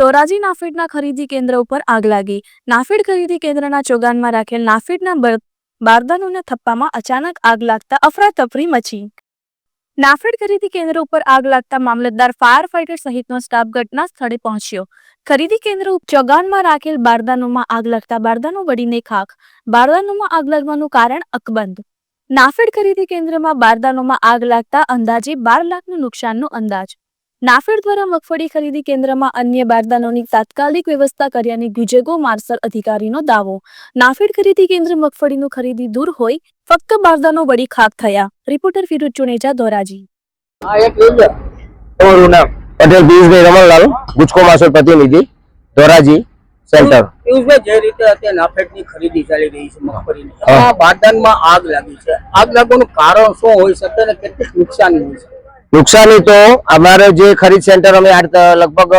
ધોરાજી નાફેડના ખરીદી કેન્દ્ર ઉપર આગ લાગી. નાફેડ ખરીદી કેન્દ્રના ચોગાનમાં રાખેલ નાફેડના બારદાનોના થપ્પામાં અચાનક આગ લાગતા અફરાતફરી મચી. નાફેડ ખરીદી કેન્દ્ર ઉપર આગ લાગતા મામલતદાર ફાયર ફાઇટર સહિતનો સ્ટાફ ઘટના સ્થળે પહોંચ્યો. ખરીદી કેન્દ્ર ચોગાનમાં રાખેલ બારદાનોમાં આગ લાગતા બારદાનો બળીને ખાખ. બારદાનોમાં આગ લાગવાનું કારણ અકબંધ. નાફેડ ખરીદી કેન્દ્રમાં બારદાનોમાં આગ લાગતા અંદાજે બાર લાખનું નુકસાનનો અંદાજ. નાફેડ દ્વારા મગફળી ખરીદી કેન્દ્રમાં અન્ય બારદાનોની તાત્કાલિક વ્યવસ્થા કર્યાની ગુજેગો માર્સલ અધિકારીનો દાવો. નાફેડ ખરીદી કેન્દ્ર મગફળીનું ખરીદી દૂર હોય ફક્ત બારદાનો વળી ખાક થયા. રિપોર્ટર ફિરોજ ચુનેજા ધોરાજી. તમારું નામ? પટેલ પિયુષભાઈ રમણલાલ ગુજકો માસોલ પ્રતિનિધિ ધોરાજી સેન્ટર. પિયુષભાઈ જે રીતે અત્યારે નાફેડની ખરીદી ચાલી રહી છે મગફળીની. એમાં બારદાનમાં આગ લાગી છે. આગ લાગવાનું કારણ શું હોઈ શકે અને કેટલીક નુકસાન હોય છે. નુકસાની તો અમારે જે ખરીદ સેન્ટર અમે આ લગભગ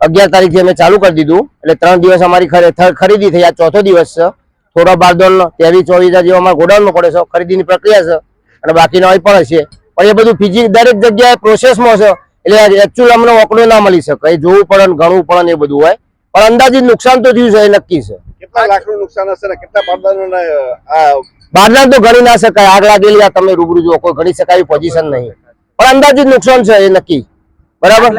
અગિયાર તારીખથી અમે ચાલુ કરી દીધું. એટલે ત્રણ દિવસ અમારી ખરે- ખરીદી થઈ. આ ચોથો દિવસ છે. થોડા બારદોન ત્રેવીસ ચોવીસ હજાર જેવો અમારે ગોડાઉનમાં પડે છે. ખરીદીની પ્રક્રિયા છે. અને બાકીનો અહીં પણ છે પણ એ બધું ફિઝિક દરેક જગ્યાએ પ્રોસેસમાં છે. એટલે એકચ્યુઅલ અમને ઓકડો ના મળી શકે. એ જોવું પડે ને ગણવું પડે ને એ બધું હોય. પણ અંદાજિત નુકસાન તો થયું છે એ નક્કી છે. કેટલા લાખનું નુકસાન હશે ને? કેટલા બારદાનોને આ બારદાન તો ગણી ના શકાય. આગ લાગેલી આ તમે રૂબરૂ જો કોઈ ગણી શકાય પોઝિશન નહીં. પણ અંદાજિત નુકસાન છે એ નક્કી. બરાબર?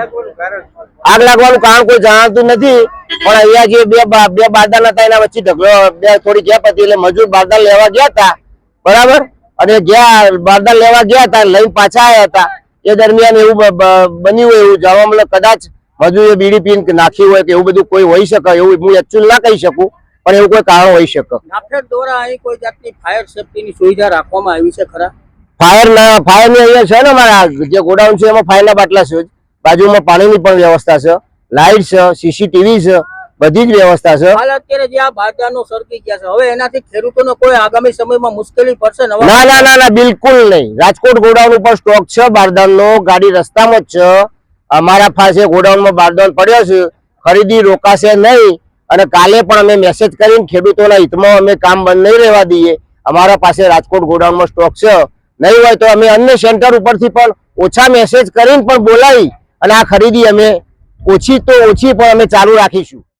આગ લાગવાનું કારણ કોઈ જાણતું નથી પણ અહીંયા જે બે બા- બારદાન હતા એના વચ્ચે ઢગલો બે થોડી ગેપ હતી એટલે મજૂર બારદાન લેવા ગયા હતા. બરાબર? અને ગયા બારદાન લેવા ગયા હતા લઈને પાછા આવ્યા હતા એ દરમિયાન એવું બન્યું હોય એવું જવા મળે. કદાચ મજૂરે બીડી પીને નાખી હોય કે એવું બધું કોઈ હોઈ શકે એવું હું એકચ્યુઅલ ના કહી શકું પણ એવું કોઈ કારણ હોઈ શકે. નાફેડ દ્વારા અહીં કોઈ જાતની ફાયર સેફટીની સુવિધા રાખવામાં આવી છે ખરા? ફાયર ના ફાયરની અહીંયા છે ને અમારા જે ગોડાઉન છે એમાં ફાયર ના બાટલા છે. બાજુમાં પાણીની પણ વ્યવસ્થા છે. લાઇટ છે સીસીટીવી છે બધી જ વ્યવસ્થા છે. હાલ અત્યારે જે આ સળગી ગયા છે હવે એનાથી ખેડૂતોને કોઈ આગામી સમયમાં મુશ્કેલી પડશે ના ના ના ના બિલકુલ નહીં. રાજકોટ ગોડાઉન ઉપર સ્ટોક છે બારદાનનો ગાડી રસ્તામાં જ છે. અમારા પાસે ગોડાઉનમાં બારદાન પડ્યો છે ખરીદી રોકાશે નહીં. અને કાલે પણ અમે મેસેજ કરીને ખેડૂતોના હિતમાં અમે કામ બંધ નહીં રહેવા દઈએ. અમારા પાસે રાજકોટ ગોડાઉનમાં સ્ટોક છે. નહીં હોય તો અમે અન્ય સેન્ટર ઉપરથી પણ ઓછા મેસેજ કરીને પણ બોલાવી અને આ ખરીદી અમે ઓછી તો ઓછી પણ અમે ચાલુ રાખીશું.